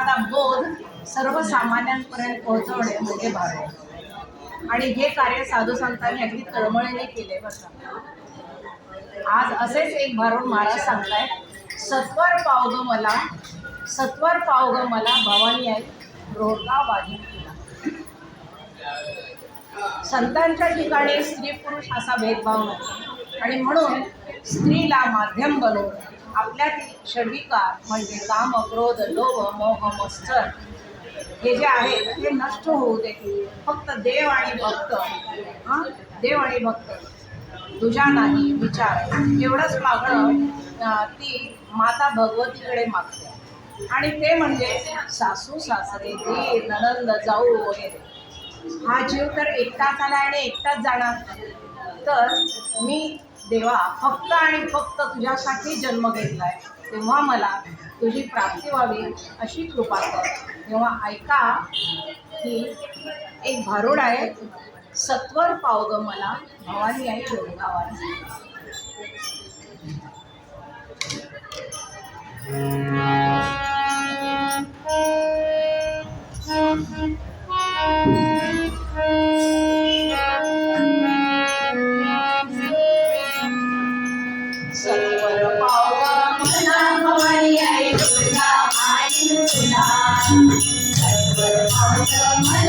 हा बोध सर्वसामान्यांपर्यंत पोहोचवणे म्हणजे भाव आणि हे कार्य साधू संतांनी अगदी तळमळीने केले बरं आज असेच एक भारूड महाराज सांगताय सत्वर पावग मला सत्वर पावग मला भवानी आई रोडगा वाजी संतांच्या ठिकाणी स्त्री पुरुष असा भेदभाव नाही आणि म्हणून स्त्रीला माध्यम बनवून आपल्यातील षडविकार म्हणजे काम क्रोध लोभ मोह मत्सर हे जे आहे ते नष्ट होऊ दे. फक्त देव आणि भक्त हां? देव आणि भक्त. तुझ्या नाही विचार. एवढंच मागणं ती माता भगवतीकडे मागते. आणि ते म्हणजे सासू सासरे दीर ननंद जाऊ वगैरे. हा जीव तर एकटाच आला आणि एकटाच जाणार. तर मी देवा फक्त आणि फक्त तुझ्यासाठी जन्म घेतलाय. तेव्हा मला तुझी प्राप्ती व्हावी अशी कृपा कर. तेव्हा ऐका की एक भारूड आहे सत्वर पावग मला भवानी आई जोडगावाला